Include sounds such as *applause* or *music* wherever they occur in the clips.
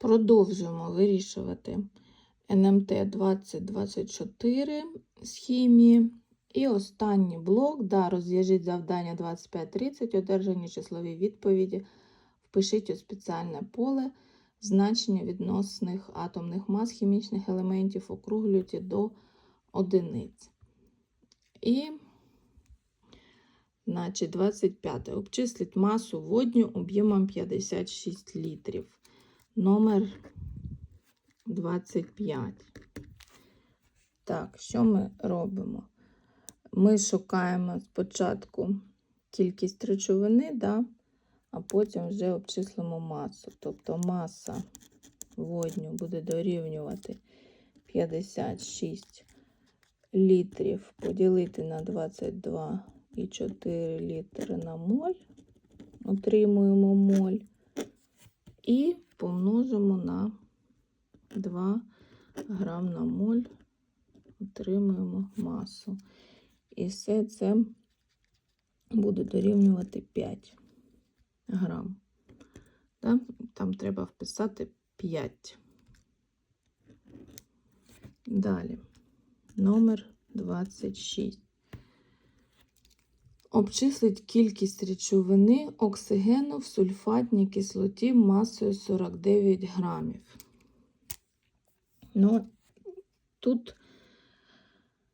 Продовжуємо вирішувати НМТ 2024 з. І останній блок. Да, розв'яжіть завдання 2530, одержані числові відповіді. Впишіть у спеціальне поле значення відносних атомних мас хімічних елементів, округлюйте до одиниць. І, значить, 25. Обчисліть масу водню об'ємом 56 літрів. Номер 25. Так, що ми робимо? Ми шукаємо спочатку кількість речовини, да, а потім вже обчислимо масу. Тобто маса водню буде дорівнювати 56 літрів поділити на 22,4 літри на моль. Отримуємо моль. І помножимо на 2 грам на моль, отримуємо масу. І все це буде дорівнювати 5 грам. Да? Там треба вписати 5. Далі, номер 26. Обчислить кількість речовини оксигену в сульфатній кислоті масою 49 грамів. Ну, тут,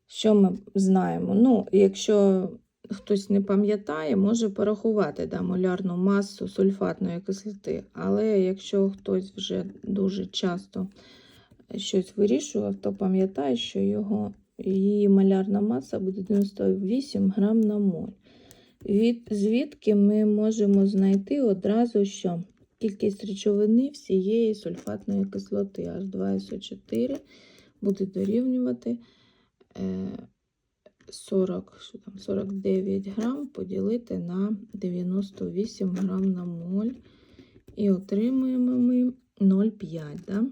що ми знаємо? Ну, якщо хтось не пам'ятає, може порахувати да, молярну масу сульфатної кислоти. Але якщо хтось вже дуже часто щось вирішував, то пам'ятає, що його, її малярна маса буде 98 грам на моль. Від, звідки ми можемо знайти одразу, що кількість речовини всієї сульфатної кислоти H2SO4 буде дорівнювати 40, що там, 49 грам поділити на 98 грам на моль. І отримуємо ми 0,5, да?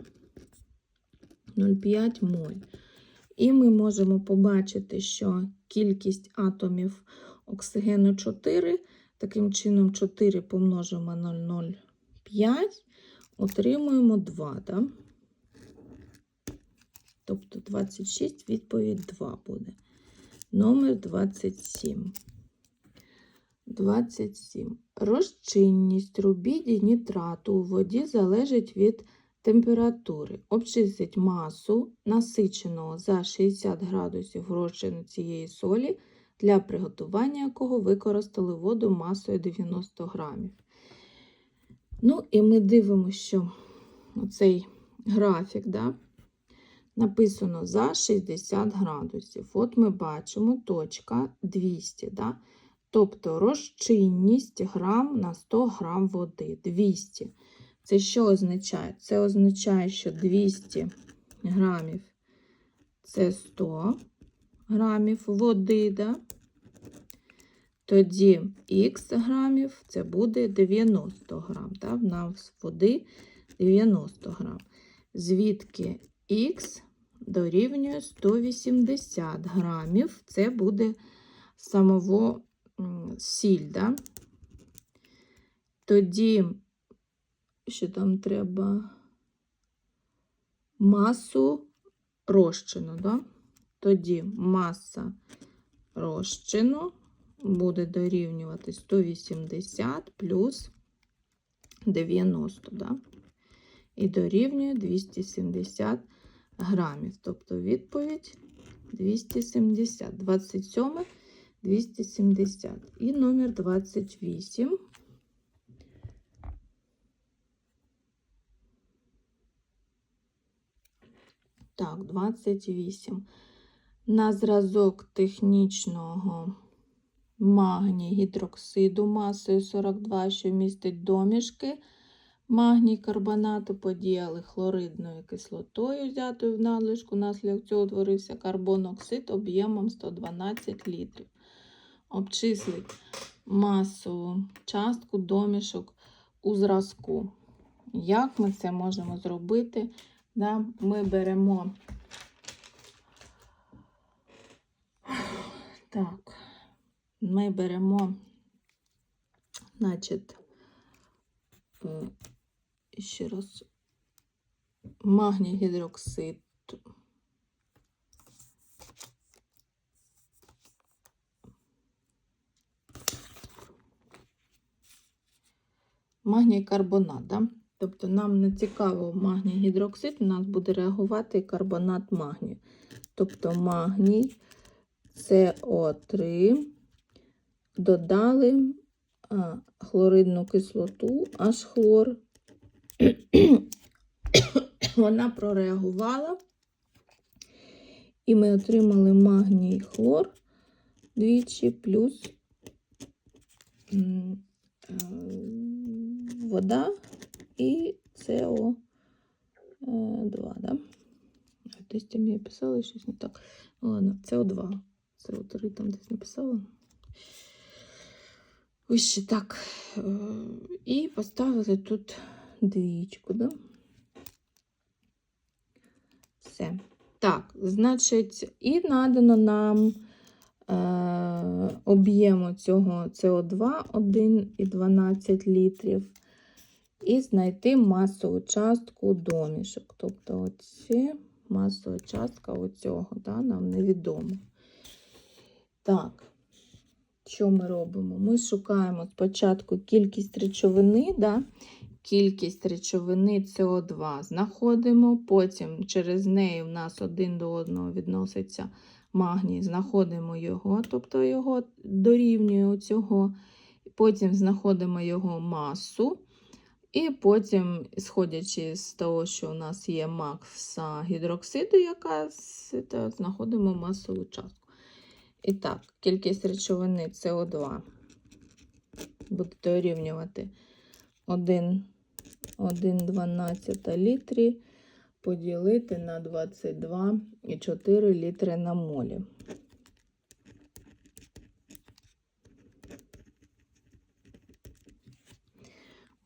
0,5 моль. І ми можемо побачити, що кількість атомів оксигену 4, таким чином 4 помножимо на 0,05, отримуємо 2. Да? Тобто 26, відповідь 2 буде. Номер 27. 27. Розчинність рубіді нітрату у воді залежить від температури. Обчисліть масу насиченого за 60 градусів розчину цієї солі, для приготування якого використали воду масою 90 грамів. Ну, і ми дивимося, що цей графік, да, написано за 60 градусів. От ми бачимо точка 200. Да? Тобто розчинність грам на 100 грам води. 200. Це що означає? Це означає, що 200 грамів це 100 грамів води. Да? Тоді х грамів це буде 90 грам. Да? В нас води 90 грам. Звідки х дорівнює 180 грамів. Це буде самого сіль. Да? Тоді, що там треба масу розчину. Да? Тоді маса розчину буде дорівнювати 180 плюс 90, да? і дорівнює 270 грамів. Тобто відповідь 270, 27, 270. І номер 28. Так, 28. На зразок технічного магній гідроксиду масою 42, що містить домішки магній карбонату, подіяли хлоридною кислотою, взятою в надлишку. Наслідок цього утворився карбоноксид об'ємом 112 літрів. Обчислить масову частку домішок у зразку. Як ми це можемо зробити? Да, Ми беремо так, ми беремо, значить, е, ще раз магній гідроксид. Магній карбонат, да? Тобто нам не цікаво магній гідроксид, у нас буде реагувати карбонат магнію. Тобто магній СО3 додали хлоридну кислоту, аж хлор. *coughs* Вона прореагувала, і ми отримали магній хлор двічі плюс е, вода і СО2. Да? Десь там я писала щось не так. Ну, ладно, СО2. СО3 там десь написала. Вище так. Е, І поставили тут двічку, да? Все. Так, значить, і надано нам е, об'єму цього СО2 1,12 літрів. І знайти масову частку домішок. Тобто, оці масова частка оцього, да, нам невідомо. Так, що ми робимо? Ми шукаємо спочатку кількість речовини, да, кількість речовини СО2 знаходимо, потім через неї в нас один до одного відноситься магній, знаходимо його, тобто його дорівнює цього. Потім знаходимо його масу. І потім, сходячи з того, що у нас є макса гідроксиду, яка знаходимо масову частку. І так, кількість речовини СО2 буде дорівнювати 1,12 літрі поділити на 22,4 літри на молі.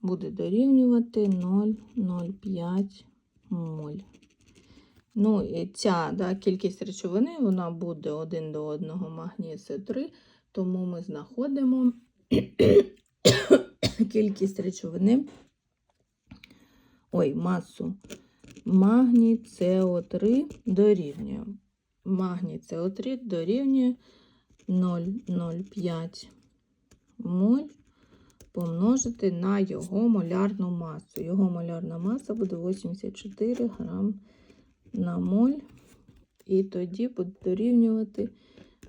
буде дорівнювати 0,05 моль. Ну, і ця да, кількість речовини вона буде 1 до 1 магній С3, тому ми знаходимо *coughs* кількість речовини, ой, масу магній СО3 дорівнює. Магній СО3 дорівнює 0,05 моль помножити на його молярну масу. Його молярна маса буде 84 грам на моль. І тоді буде дорівнювати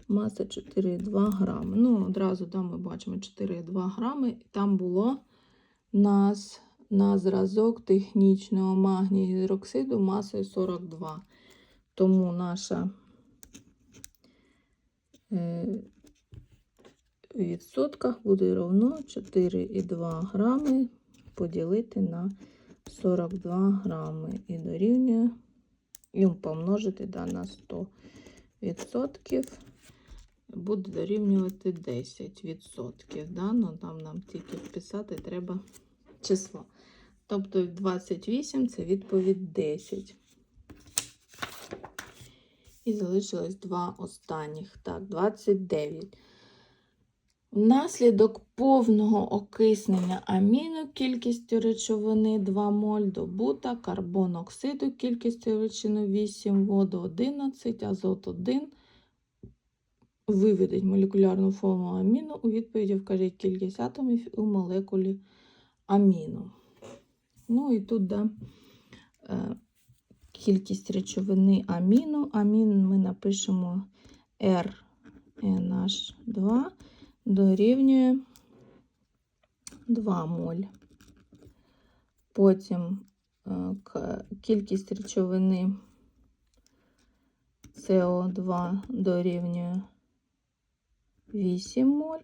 маса 4,2 грами. Ну, одразу да, ми бачимо 4,2 грами. І там було нас на зразок технічного магнію гідроксиду масою 42. Тому наша е, в відсотках буде равно 4,2 грами поділити на 42 грами і дорівнює і помножити да, на 100 відсотків. Буде дорівнювати 10 відсотків. Да? Ну, там нам тільки вписати треба число. Тобто 28 це відповідь 10. І залишилось два останніх. Так, 29. Внаслідок повного окиснення аміну кількістю речовини 2 моль, добута, карбон оксиду кількістю речовини 8, воду 11, азот 1. Виведіть молекулярну форму аміну. У відповіді вкажіть кількість атомів у молекулі аміну. Ну і тут да, е, кількість речовини аміну. Амін ми напишемо RNH2 дорівнює 2 моль. Потім е, кількість речовини СО2 дорівнює 8 моль.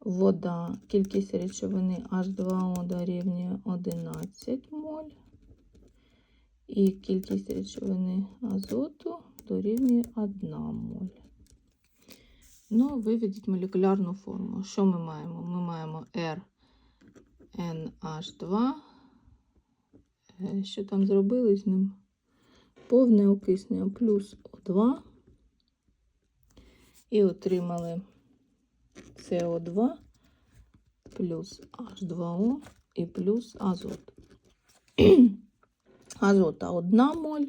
Вода, кількість речовини H2O дорівнює 11 моль. І кількість речовини азоту дорівнює 1 моль. Ну, виведіть молекулярну форму. Що ми маємо? Ми маємо RNH2. Е, що там зробили з ним? Повне окиснення плюс О2. І отримали СО2 плюс H2O і плюс азот. *clears throat* азота 1 моль,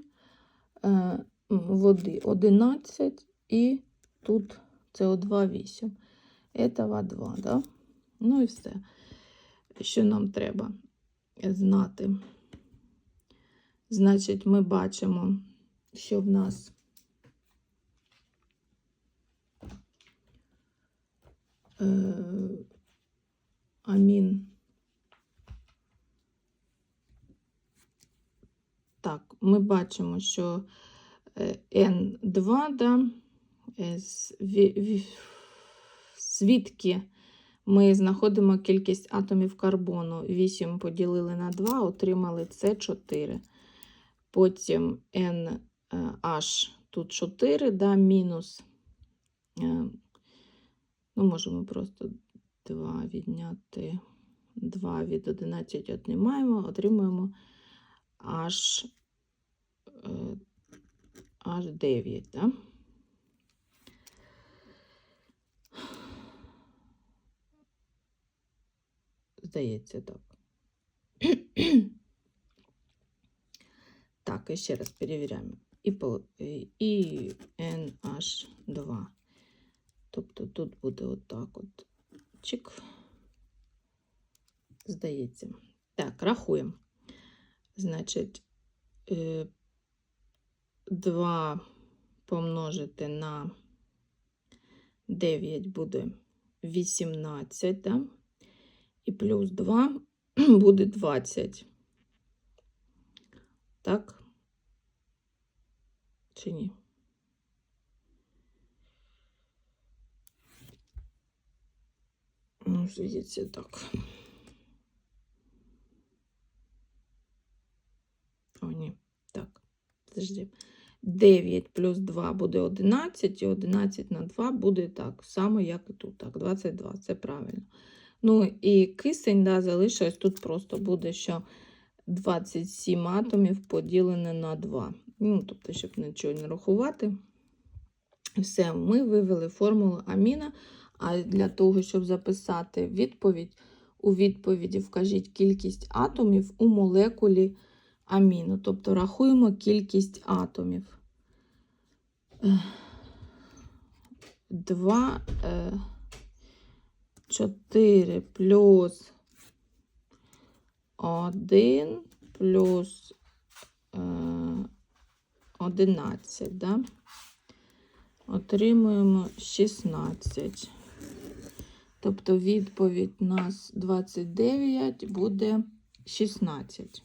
е, води 11 і тут СО2 8. Этого 2, да? Ну і все. Що нам треба знати? Значить, ми бачимо, що в нас е, амін. Так, ми бачимо, що е, N2, да, е, ві- звідки ми знаходимо кількість атомів карбону. 8 поділили на 2, отримали С4. Потім NH тут 4, да, мінус. е, Ну, можемо просто 2 відняти 2 від 11 отримаємо, отримуємо аж, е, аж 9. Да? Здається, так. Так, і ще раз перевіряємо. І, і- і NH2. Тобто тут буде отак от. Чик. Здається. Так, рахуємо. Значить, 2 помножити на 9 буде 18, да? І плюс 2 *clears throat* буде 20. Так? Чи ні? Ну, здається, так. О, ні. Так, подожди. 9 плюс 2 буде 11, і 11 на 2 буде так само, як і тут. Так, 22, це правильно. Ну і кисень, да, залишилось тут просто буде, що 27 атомів поділене на 2. Ну, тобто, щоб нічого не рахувати. Все, ми вивели формулу аміна. А для того, щоб записати відповідь, у відповіді вкажіть кількість атомів у молекулі аміну. Тобто рахуємо кількість атомів. 2, 4 плюс 1 плюс е, 11, да? Отримуємо 16. Тобто відповідь у нас 29 буде 16.